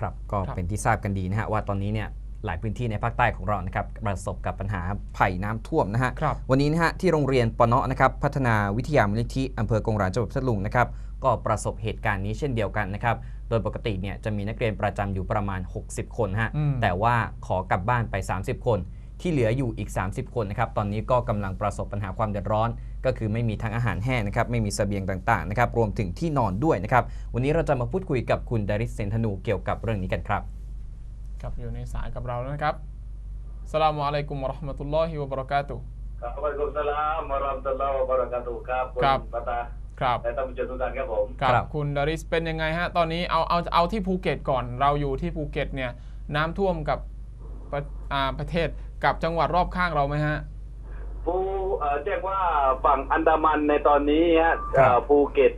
ครับก็ครับเป็นที่ทราบกันดีนะฮะว่าตอนนี้เนี่ยหลายพื้นที่ในภาคใต้ของเรานะครับประสบกับปัญหาภัยน้ำท่วมนะฮะครับวันนี้นะฮะที่โรงเรียนปเนาะนะครับพัฒนาวิทยามูลนิธิอำเภอกงหราจังหวัดพัทลุงนะครับก็ประสบเหตุการณ์นี้เช่นเดียวกันนะครับโดยปกติเนี่ยจะมีนักเรียนประจำอยู่ประมาณ 60 คนฮะอืมแต่ว่าขอกลับบ้านไป 30 คน ที่เหลืออยู่อีก 30 คนนะครับ ตอนนี้ก็กำลังประสบปัญหาความเดือดร้อน ก็คือไม่มีทั้งอาหารแห้งนะครับ ไม่มีเสบียงต่างๆนะครับ รวมถึงที่นอนด้วยนะครับ วันนี้เราจะมาพูดคุยกับคุณดาริสเซนธนูเกี่ยวกับเรื่องนี้กันครับ ครับอยู่ในสายกับเราแล้วนะครับสลามุอะลัยกุมวะเราะห์มะตุลลอฮิวะบะเราะกาตุฮ์ครับวะอะลัยกุมสลามวะเราะห์มะตุลลอฮ์วะบะเราะกาตุฮ์ครับคุณครับปตาครับและท่านผู้ชมทุกท่านครับผมครับครับคุณดาริสเป็นยังไงฮะตอนนี้เอาเอาเอาที่ภูเก็ตก่อนเราอยู่ที่ภูเก็ตเนี่ยน้ำท่วมกับ ประอ่าประเทศกับจังหวัดรอบข้างเราไหมฮะผู้เอ่อแจ้งว่าฝั่งอันดามันในตอนนี้ฮะครับ เอ่อภูเก็ต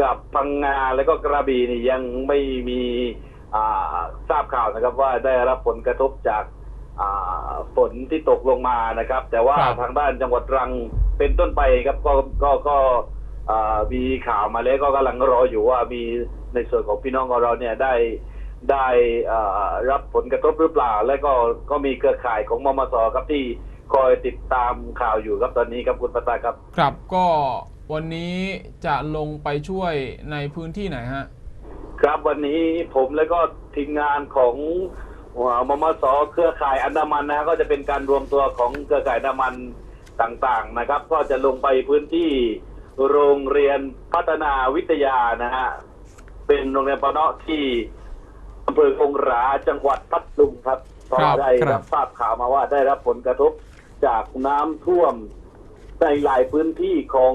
กับพังงาแล้วก็กระบี่นี่ยังไม่มีอ่าทราบข่าวนะครับว่าได้รับผลกระทบจากอ่าฝนที่ตกลงมานะครับ แต่ว่าครับ ทางด้านจังหวัดตรังเป็นต้นไปครับก็ก็ก็อ่ามีข่าวมาแล้วก็กำลังรออยู่ว่ามีในส่วนของพี่น้องของเราเนี่ยได้ ได้เอ่อรับผลกระทบหรือเปล่า และก็ก็มีเครือข่ายของมมสครับที่คอยติดตามข่าวอยู่ครับตอนนี้ครับคุณประตาครับ ครับก็วันนี้จะลงไปช่วยในพื้นที่ไหนฮะ ครับวันนี้ผมและก็ทีมงานของเอ่อมมสเครือข่ายอันดามันนะฮะก็จะเป็นการรวมตัวของเครือข่ายอันดามันต่างๆนะครับ ก็จะลงไปพื้นที่โรงเรียนพัฒนาวิทยานะฮะเป็นโรงเรียนปะเนาะที่ อำเภอคงหราจังหวัดพัทลุงครับก็ครับได้ครับรับทราบข่าวมาว่าได้รับผลกระทบจากน้ำท่วมในหลายพื้นที่ของ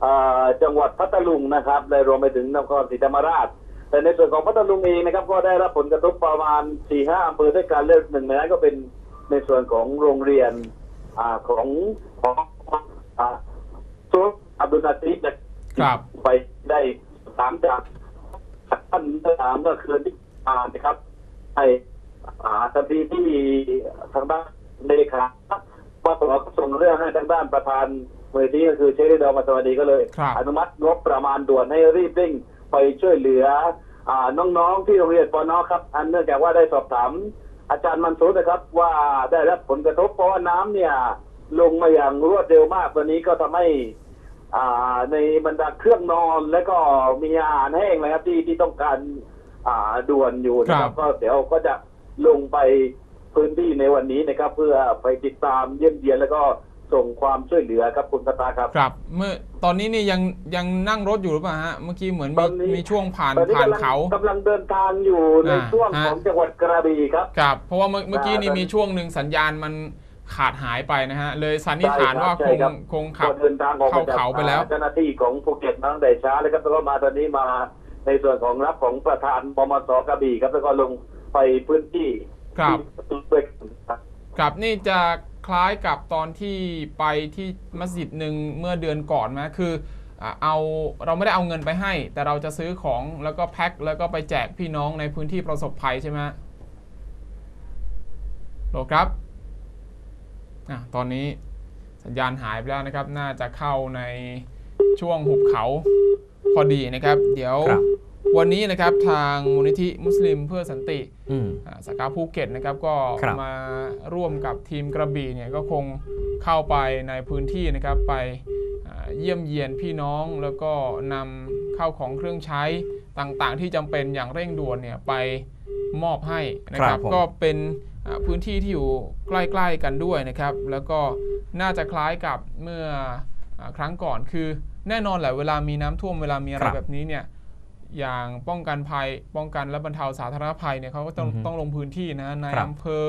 เออจังหวัดพัทลุงนะครับและรวมไปถึงนครศรีธรรมราช แต่ในส่วนของพัทลุงเองนะครับ ก็ได้รับผลกระทบประมาณสี่ห้าอำเภอด้วยกันเลือกหนึ่งในนั้นก็เป็นในส่วนของโรงเรียนอาของของอ่าซุลอับดุลอาซิดนะครับไปได้ถามจากท่านถามเมื่อคืนที่ ผ่านนะครับให้อ่าทันทีที่ทางด้านเลขาว่าขอส่งเรื่องให้ทางด้านประธานมือที่ก็คือเชริดอมาสวัสดีก็เลย ครับ อนุมัติงบประมาณด่วนให้รีบเร่งไปช่วยเหลืออ่าน้องๆที่โรงเรียนปอนอครับ อันเนื่องจากว่าได้สอบถามอาจารย์มันซูดนะครับ ว่าได้รับผลกระทบเพราะว่าน้ำเนี่ย ลงมาอย่างรวดเร็วมากวันนี้ก็ทำให้อ่าในบรรดาเครื่องนอนและก็มีอาหารแห้งนะครับที่ที่ต้องการ อ่าด่วนอยู่นะคครัรับบก็เดี๋ยวก็จะลงไปพื้นที่ในวันนี้นะครับ เพื่อไปติดตามเยี่ยมเยียนแล้วก็ส่งความช่วยเหลือครับคุณตาครับ ครับ เมื่อตอนนี้นี่ยังยังนั่งรถอยู่หรือเปล่าฮะเมื่อกี้เหมือนตมีอนนี้มีช่วงผ่านตอนนี้ผ่านกำลังเขากำลังเดินทางอยู่ในอ่าช่วงฮะของจังหวัดกระบี่ครับครับ เพราะว่าเมื่อเมื่อกี้นี่ตอนมีช่วงหนึ่งสัญญาณมันขาดหายไปนะฮะ เลยสันนิษฐานว่าใช่คงครับคงขับก็เดินทางออกมาเข้าจากเขาไปแล้วอ่าเจ้าหน้าที่ของภูเก็ตตั้งแต่เช้าเลยครับแล้วก็มาตอนนี้มา ในส่วนของรับของประธานปมสกระบี่ครับแล้วก็ลงไปพื้นที่ครับที่ด้วยกันครับครับนี่จะคล้ายกับตอนที่ไปที่มัสยิดหนึ่งเมื่อเดือนก่อนไหมคืออ่าเอาเราไม่ได้เอาเงินไปให้ แต่เราจะซื้อของแล้วก็แพ็คแล้วก็ไปแจกพี่น้องในพื้นที่ประสบภัยใช่ไหมฮะโหลครับอะตอนนี้สัญญาณหายไปแล้วนะครับ น่าจะเข้าในช่วงหุบเขา พอดีนะครับ เดี๋ยวครับวันนี้นะครับทางมูลนิธิมุสลิมเพื่อสันติอืมอ่าสาขาภูเก็ตนะครับก็ครับมาร่วมกับทีมกระบี่เนี่ยก็คงเข้าไปในพื้นที่นะครับไปอ่าเยี่ยมเยียนพี่น้องแล้วก็นำเข้าของเครื่องใช้ต่างๆ ที่จำเป็นอย่างเร่งด่วนเนี่ยไปมอบให้นะคครัรับบผมก็เป็นอ่าพื้นที่ที่อยู่ใกล้ ๆ กันด้วยนะครับ แล้วก็น่าจะคล้ายกับเมื่ออาครั้งก่อนคือแน่นอนแหละเวลามีน้ำท่วมเวลามีอะไรครับแบบนี้เนี่ยอย่างป้องกันภัยป้องกันและบรรเทาสาธารณภัยเนี่ยเขาก็ต้องอือฮึต้องลงพื้นที่นะในครับอำเภอ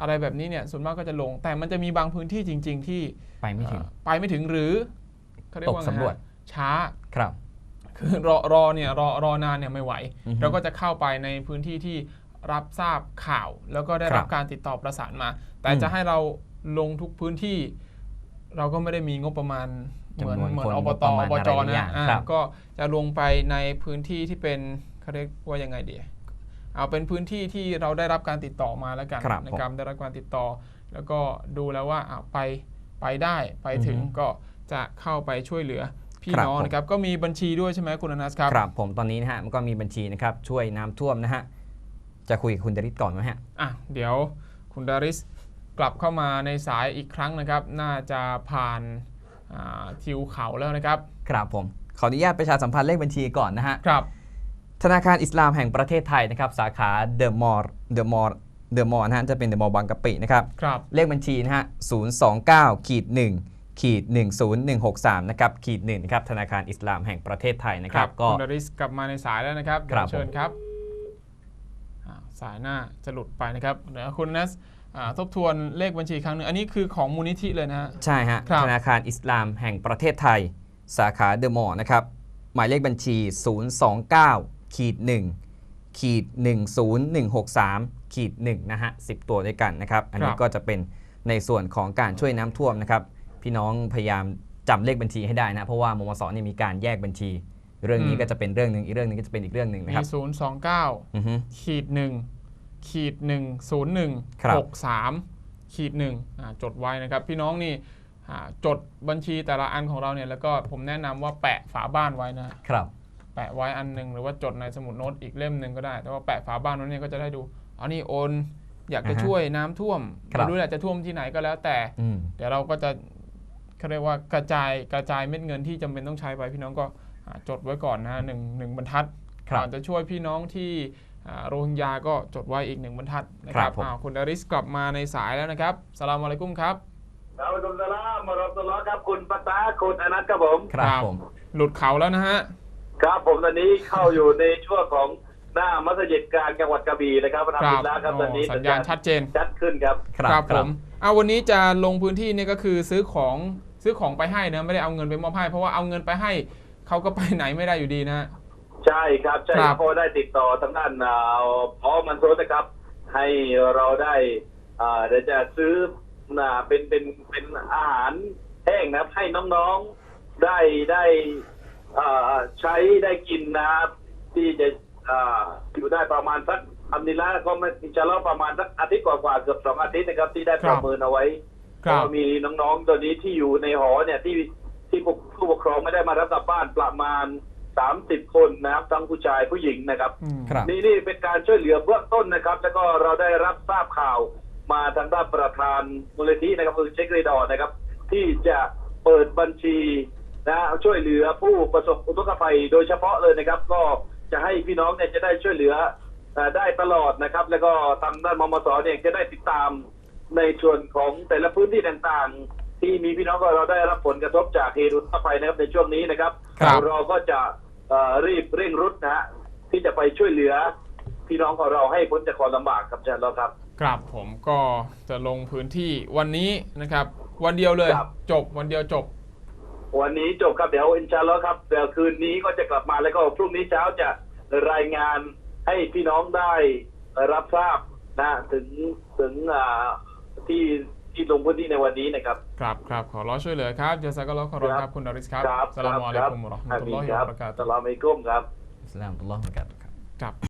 อะไรแบบนี้เนี่ยส่วนมากก็จะลง แต่มันจะมีบางพื้นที่จริง ๆ ที่ไปไม่ถึงเอ่อไปไม่ถึงหรือเขาเรียกว่าไงตกสำรวจฮะช้าครับ คือรอรอเนี่ยรอรอนานเนี่ยไม่ไหวอือฮึเราก็จะเข้าไปในพื้นที่ที่รับทราบข่าว แล้วก็ได้ครับรับการติดต่อประสานมา แต่อืมจะให้เราลงทุกพื้นที่ เราก็ไม่ได้มีงบประมาณเหมือน จำนวนเหมือนคนอบงบตประอมาณบจอะไรหลายอย่านะงอ่าครับก็จะลงไปในพื้นที่ที่เป็นเขาเรียกว่ายังไงดีเอาเป็นพื้นที่ที่เราได้รับการติดต่อมาแล้วกันครับนะครับได้รับการติดต่อ แล้วก็ดูแล้วว่าอะไปไปได้ไปถึงอือฮึก็จะเข้าไปช่วยเหลือพี่ครับน้องผมนะครับก็มีบัญชีด้วยใช่ไหมคุณอนัสครับครับ ผมตอนนี้นะฮะมันก็มีบัญชีนะครับช่วยน้ำท่วมนะฮะจะคุยกับคุณดริศก่อนไหมฮะอะเดี๋ยวคุณดาริสกลับเข้ามาในสายอีกครั้งนะครับ น่าจะผ่านอ่า ทิวเขาแล้วนะครับ ครับผม ขออนุญาตประชาสัมพันธ์เลขบัญชีก่อนนะฮะ ครับ ธนาคารอิสลามแห่งประเทศไทยนะครับ สาขาเดอะมอลล์เดอะมอลล์เดอะมอลล์นะฮะ จะเป็นเดอะมอลล์บางกะปินะครับ ครับ เลขบัญชีนะฮะ029ขีด1ขีด10163 นะครับ ขีด1นะครับ ธนาคารอิสลามแห่งประเทศไทยนะครับ ก็คุณดาริสกลับมาในสายแล้วนะครับครับเดี๋ยวเชิญครับอ่าสายหน้าจะหลุดไปนะครับเดี๋ยวคุณนัสอ่า ทบทวนเลขบัญชีอีกครั้งหนึ่งอันนี้คือของมูลนิธิเลยนะฮะ ใช่ฮะครับธนาคารอิสลามแห่งประเทศไทย สาขาเดอะมอลล์นะครับ หมายเลขบัญชี 029ขีด1ขีด10163ขีด1นะฮะ 10 ตัวด้วยกันนะครับ อันนี้ก็จะเป็นในส่วนของการช่วยน้ำท่วมนะครับ พี่น้องพยายามจำเลขบัญชีให้ได้นะ เพราะว่ามมสเนี่ยมีการแยกบัญชี เรื่องนี้ก็จะเป็นเรื่องหนึ่งอีกเรื่องหนึงก็จะเป็นอีกเรื่องหนึ่งมีนะครับศูนย์สองเก้าอือฮึขีดหนึ่ง ขีดหนึ่งศูนย์หนึ่งครับหกสามขีดหนึ่งอ่าจดไว้นะครับ พี่น้องนี่อ่าจดบัญชีแต่ละอันของเราเนี่ยแล้วก็ผมแนะนำว่าแปะฝาบ้านไว้นะครับ แปะไว้อันหนึ่งหรือว่าจดในสมุดโน้ตอีกเล่มหนึ่งก็ได้ แต่ว่าแปะฝาบ้านนั้นเนี่ยก็จะได้ดูอ๋อนี่โอนอยากจะอ่าฮะช่วยน้ำท่วมครับไม่รู้แหละจะท่วมที่ไหนก็แล้วแต่อืมเดี๋ยวเราก็จะเขาเรียกว่ากระจายกระจายเม็ดเงินที่จำเป็นต้องใช้ไปพี่น้องก็อ่าจดไว้ก่อนนะฮะหนึ่งหนึ่งบรรทัดครับก่อนจะช่วยพี่น้องที่อ่า โรฮิงญาก็จดไว้อีกหนึ่งบรรทัดนะคครัรับบผมอ้าวคุณดาริสกลับมาในสายแล้วนะครับสลามอะลัยกุมครับครับคุณสลามมารอตลอครับคุณปัตตาคุณอนัทครับผมครับครับผมหลุดเขาแล้วนะฮะครับผมตอนนี้เข้าอยู่ในช่วงของหน้ามัสยิดกลางจังหวัดกระบี่นะครับพระครับบิลาครับตอนนี้โอ้สัญญาณชัดเจนชัดขึ้นครับครับผมเอาวันนี้จะลงพื้นที่เนี่ยก็คือซื้อของซื้อของไปให้นะไม่ได้เอาเงินไปมอบให้เพราะว่าเอาเงินไปให้เขาก็ไปไหนไม่ได้อยู่ดีนะฮะ ใช่ครับใช่ครับเพราะได้ติดต่อทางด้านอ่าพอมันโซนะครับ ให้เราได้อ่าเดี๋ยวจะซื้อน่าเป็นเป็นเป็นอาหารแห้งนะครับ ให้น้องๆได้ได้อ่าใช้ได้กินนะครับที่จะอ่าอยู่ได้ประมาณสักอันนี้ละก็ไม่จะเล่าประมาณสักอาทิตย์กว่าๆเกือบสองอาทิตย์นะครับ ที่ได้คปรับระเมินเอาไว้ครับก็มีน้องๆตัวนี้ที่อยู่ในหอเนี่ยที่ที่ผู้ผู้ปกครองไม่ได้มารับกลับบ้านประมาณ สามสิบคนนะครับทั้งผู้ชายผู้หญิงนะครับอืมครับนี่นี่เป็นการช่วยเหลือเบื้องต้นนะครับ แล้วก็เราได้รับทราบข่าวมาทางด้านประธานมูลนิธินะครับคือเชคเรดอร์นะครับ ที่จะเปิดบัญชีนะช่วยเหลือผู้ประสบอุทกภัยโดยเฉพาะเลยนะครับ ก็จะให้พี่น้องเนี่ยจะได้ช่วยเหลือเอ่อได้ตลอดนะครับ แล้วก็ทางด้านมมสเนี่ยจะได้ติดตามในส่วนของแต่ละพื้นที่ต่างๆ ที่มีพี่น้องก็เราได้รับผลกระทบจากเหตุอุทกภัยนะครับในช่วงนี้นะครับ ครับ เราก็จะ เอ่อรีบเร่งรุดนะฮะที่จะไปช่วยเหลือ พี่น้องของเราให้พ้นจากความลำบากครับอาจารย์เราครับ ครับผมก็จะลงพื้นที่วันนี้นะครับ วันเดียวเลย ครับ จบวันเดียวจบ วันนี้จบครับเดี๋ยวอินชาอัลลอฮ์ครับเดี๋ยวคืนนี้ก็จะกลับมาแล้วก็พรุ่งนี้เช้าจะรายงานให้พี่น้องได้รับทราบนะถึงถึงอ่าที่ ที่ลงพื้นที่ในวันนี้นะครับ ครับครับขอร้อช่วยเหลือครับจะสักก็ร้อขอร้อครับคุณดาริสครับครับสลามอะลัยกุมวะเราะห์มะตุลลอฮิครัวะบบะเราะกาตุฮ์สลามอะลัยกุมครับอิสลามอัลลอฮฺมะกาตุฮ์ครับครับ